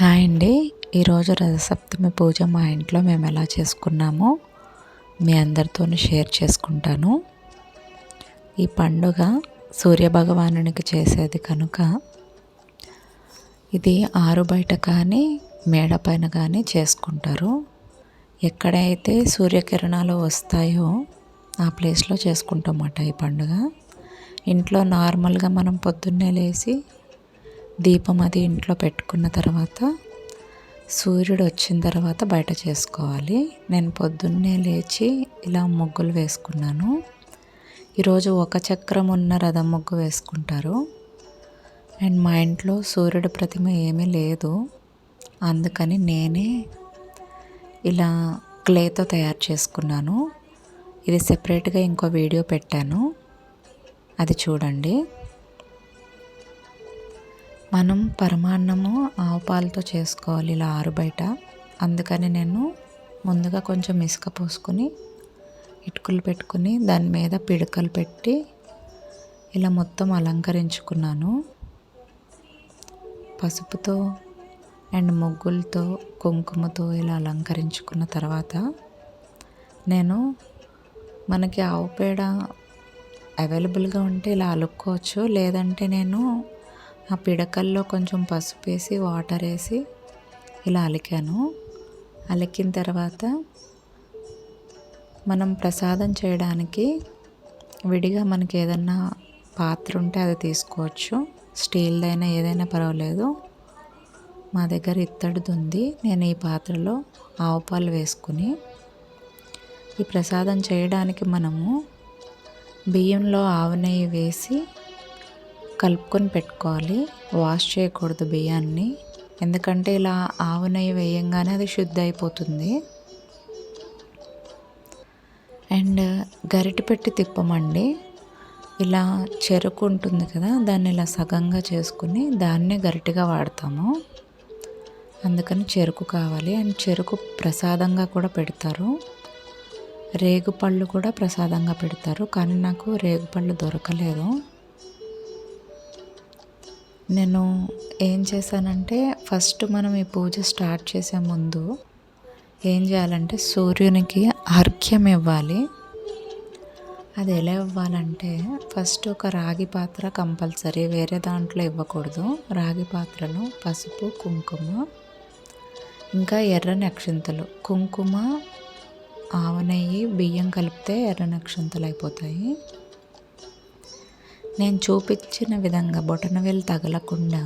Hi అండి. ఈరోజు రథసప్తమి పూజ మా ఇంట్లో మేము ఎలా చేసుకున్నామో మీ అందరితో షేర్ చేసుకుంటాను. ఈ పండుగ సూర్యభగవానునికి చేసేది కనుక ఇది ఆరు బయట కానీ మేడ పైన కానీ చేసుకుంటారు. ఎక్కడైతే సూర్యకిరణాలు వస్తాయో ఆ ప్లేస్లో చేసుకుంటామట ఈ పండుగ. ఇంట్లో నార్మల్గా మనం పొద్దున్నే లేచి దీపం అది ఇంట్లో పెట్టుకున్న తర్వాత సూర్యుడు వచ్చిన తర్వాత బయట చేసుకోవాలి. నేను పొద్దున్నే లేచి ఇలా ముగ్గులు వేసుకున్నాను. ఈరోజు ఒక చక్రం ఉన్న రథం ముగ్గు వేసుకుంటారు. అండ్ మా ఇంట్లో సూర్యుడు ప్రతిమ ఏమీ లేదు. అందుకని నేనే ఇలా క్లేతో తయారు చేసుకున్నాను. ఇది సెపరేట్గా ఇంకో వీడియో పెట్టాను. అది చూడండి. మనం పరమాన్నము ఆవు పాలతో చేసుకోవాలి ఇలా ఆరు బయట. అందుకని నేను ముందుగా కొంచెం ఇసుక పోసుకొని ఇటుకలు పెట్టుకుని దాని మీద పిడకలు పెట్టి ఇలా మొత్తం అలంకరించుకున్నాను. పసుపుతో అండ్ ముగ్గులతో కుంకుమతో ఇలా అలంకరించుకున్న తర్వాత నేను మనకి ఆవు పేడ అవైలబుల్గా ఉంటే ఇలా అలుక్కోవచ్చు. లేదంటే నేను ఆ పిడకల్లో కొంచెం పసుపు వేసి వాటర్ వేసి ఇలా అలికాను. అలికిన తర్వాత మనం ప్రసాదం చేయడానికి విడిగా మనకి ఏదన్నా పాత్ర ఉంటే అది తీసుకోవచ్చు. స్టీల్దైనా ఏదైనా పర్వాలేదు. మా దగ్గర ఇత్తడిది ఉంది. నేను ఈ పాత్రలో ఆవు పాలు వేసుకుని ఈ ప్రసాదం చేయడానికి మనము బియ్యంలో ఆవు నెయ్యి వేసి కలుపుకొని పెట్టుకోవాలి. వాష్ చేయకూడదు బియ్యాన్ని. ఎందుకంటే ఇలా ఆవు నెయ్యి వేయంగానే అది శుద్ధి అయిపోతుంది అండ్ గరిటె పెట్టి తిప్పమండి. ఇలా చెరుకు ఉంటుంది కదా దాన్ని ఇలా సగంగా చేసుకుని దాన్నే గరిటెగా వాడతాము. అందుకని చెరుకు కావాలి. అండ్ చెరుకు ప్రసాదంగా కూడా పెడతారు. రేగుపళ్ళు కూడా ప్రసాదంగా పెడతారు. కానీ నాకు రేగుపళ్ళు దొరకలేదు. నేను ఏం చేశానంటే ఫస్ట్ మనం ఈ పూజ స్టార్ట్ చేసే ముందు ఏం చేయాలంటే సూర్యునికి అర్ఘ్యం ఇవ్వాలి. అది ఎలా ఇవ్వాలంటే ఫస్ట్ ఒక రాగి పాత్ర కంపల్సరీ వేరే దాంట్లో ఇవ్వకూడదు. రాగి పాత్రలో పసుపు కుంకుమ ఇంకా ఎర్ర నక్షంతలు. కుంకుమ ఆవ నెయ్యి బియ్యం కలిపితే ఎర్ర నక్షంతలు అయిపోతాయి. నేను చూపించిన విధంగా బొటనవేలు తగలకుండా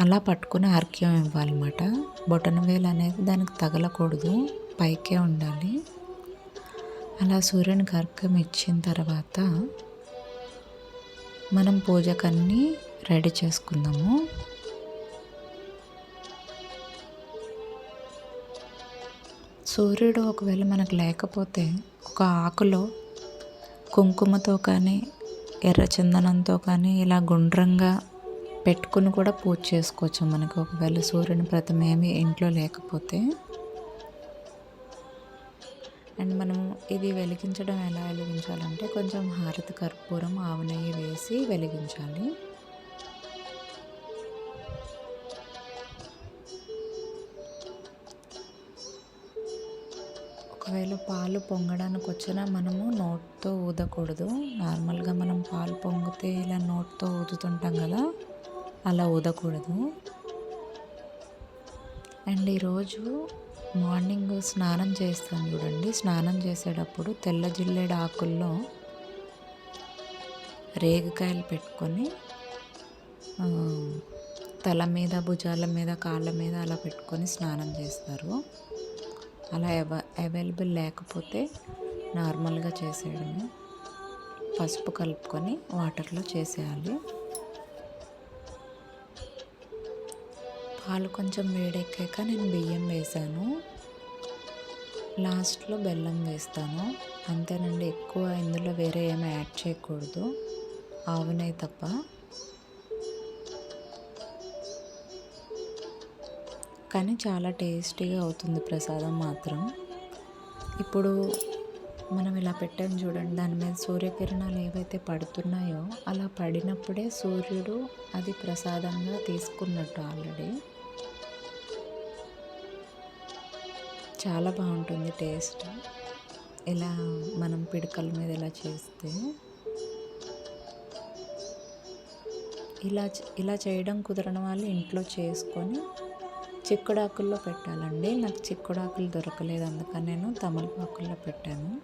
అలా పట్టుకుని అర్ఘ్యం ఇవ్వాలన్నమాట. బొటనవేలు అనేది దానికి తగలకూడదు పైకే ఉండాలి. అలా సూర్యునికి అర్ఘ్యం ఇచ్చిన తర్వాత మనం పూజకన్నీ రెడీ చేసుకుందాము. సూర్యుడు ఒకవేళ మనకు లేకపోతే ఒక ఆకులో కుంకుమతో కానీ ఎర్ర చందనంతో కానీ ఇలా గుండ్రంగా పెట్టుకుని కూడా పూజ చేసుకోవచ్చు మనకు. ఒకవేళ సూర్యుని ప్రతిమ ఏమి ఇంట్లో లేకపోతే. అండ్ మనం ఇది వెలిగించడం ఎలా వెలిగించాలంటే కొంచెం హారతి కర్పూరం ఆవు నెయ్యి వేసి వెలిగించాలి. ఒకవేళ పాలు పొంగడానికి వచ్చినా మనము నోట్తో ఊదకూడదు. నార్మల్గా మనం పాలు పొంగితే ఇలా నోట్తో ఊదుతుంటాం కదా అలా ఊదకూడదు. అండ్ ఈరోజు మార్నింగ్ స్నానం చేస్తాను చూడండి. స్నానం చేసేటప్పుడు తెల్ల జిల్లేడు ఆకుల్లో రేగుకాయలు పెట్టుకొని తల మీద భుజాల మీద కాళ్ళ మీద అలా పెట్టుకొని స్నానం చేస్తారు. అలా అవ అవైలబుల్ లేకపోతే నార్మల్గా చేసేయడమే. పసుపు కలుపుకొని వాటర్లో చేసేయాలి. పాలు కొంచెం వేడెక్కాక నేను బియ్యం వేసాను. లాస్ట్లో బెల్లం వేస్తాను. అంతేనండి ఎక్కువ ఇందులో వేరే ఏమి యాడ్ చేయకూడదు. ఆవునే తప్ప. కానీ చాలా టేస్టీగా అవుతుంది ప్రసాదం మాత్రం. ఇప్పుడు మనం ఇలా పెట్టాం చూడండి దాని మీద సూర్యకిరణాలు ఏవైతే పడుతున్నాయో అలా పడినప్పుడే సూర్యుడు అది ప్రసాదంగా తీసుకున్నట్టు ఆల్రెడీ. చాలా బాగుంటుంది టేస్ట్. ఇలా మనం పిడకల మీద ఇలా చేస్తే ఇలా ఇలా చేయడం కుదరని వాళ్ళు ఇంట్లో చేసుకొని చిక్కుడాకుల్లో పెట్టాలండి. నాకు చిక్కుడాకులు దొరకలేదు. అందుకని నేను తమలపాకుల్లో పెట్టాను.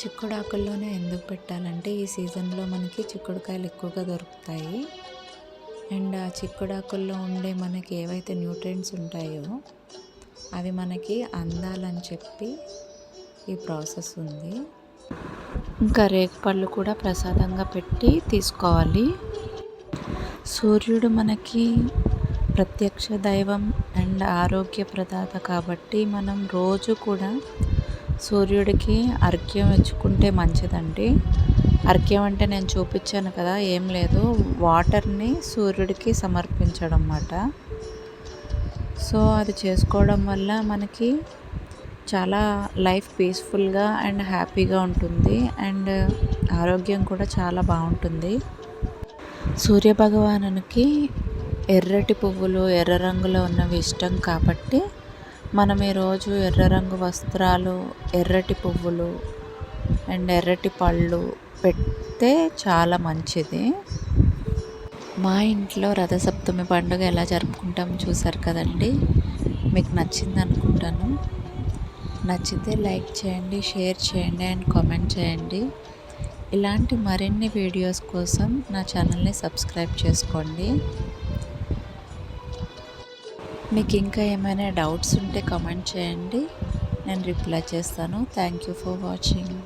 చిక్కుడాకుల్లోనే ఎందుకు పెట్టాలంటే ఈ సీజన్లో మనకి చిక్కుడుకాయలు ఎక్కువగా దొరుకుతాయి. అండ్ ఆ చిక్కుడాకుల్లో ఉండే మనకి ఏవైతే న్యూట్రియంట్స్ ఉంటాయో అవి మనకి అందాలని చెప్పి ఈ ప్రాసెస్ ఉంది. ఇంకా రేగుపళ్ళు కూడా ప్రసాదంగా పెట్టి తీసుకోవాలి. సూర్యుడు మనకి ప్రత్యక్ష దైవం అండ్ ఆరోగ్య ప్రదాత కాబట్టి మనం రోజు కూడా సూర్యుడికి అర్ఘ్యం ఇచ్చుకుంటే మంచిదండి. అర్ఘ్యం అంటే నేను చూపించాను కదా ఏం లేదు. వాటర్ని సూర్యుడికి సమర్పించడం అన్నమాట. సో అది చేసుకోవడం వల్ల మనకి చాలా లైఫ్ పీస్ఫుల్గా అండ్ హ్యాపీగా ఉంటుంది. అండ్ ఆరోగ్యం కూడా చాలా బాగుంటుంది. సూర్యభగవానునికి ఎర్రటి పువ్వులు ఎర్ర రంగులో ఉన్నవి ఇష్టం కాబట్టి మనం ఈరోజు ఎర్ర రంగు వస్త్రాలు ఎర్రటి పువ్వులు అండ్ ఎర్రటి పళ్ళు పెడితే చాలా మంచిది. మా ఇంట్లో రథసప్తమి పండుగ ఎలా జరుపుకుంటాం చూసారు కదండి? మీకు నచ్చింది అనుకుంటాను. నచ్చితే లైక్ చేయండి షేర్ చేయండి అండ్ కామెంట్ చేయండి. ఇలాంటి మరిన్ని వీడియోస్ కోసం నా ఛానల్ని సబ్స్క్రైబ్ చేసుకోండి. మీకు ఇంకా ఏమైనా డౌట్స్ ఉంటే కమెంట్ చేయండి. నేను రిప్లై చేస్తాను. Thank you for watching.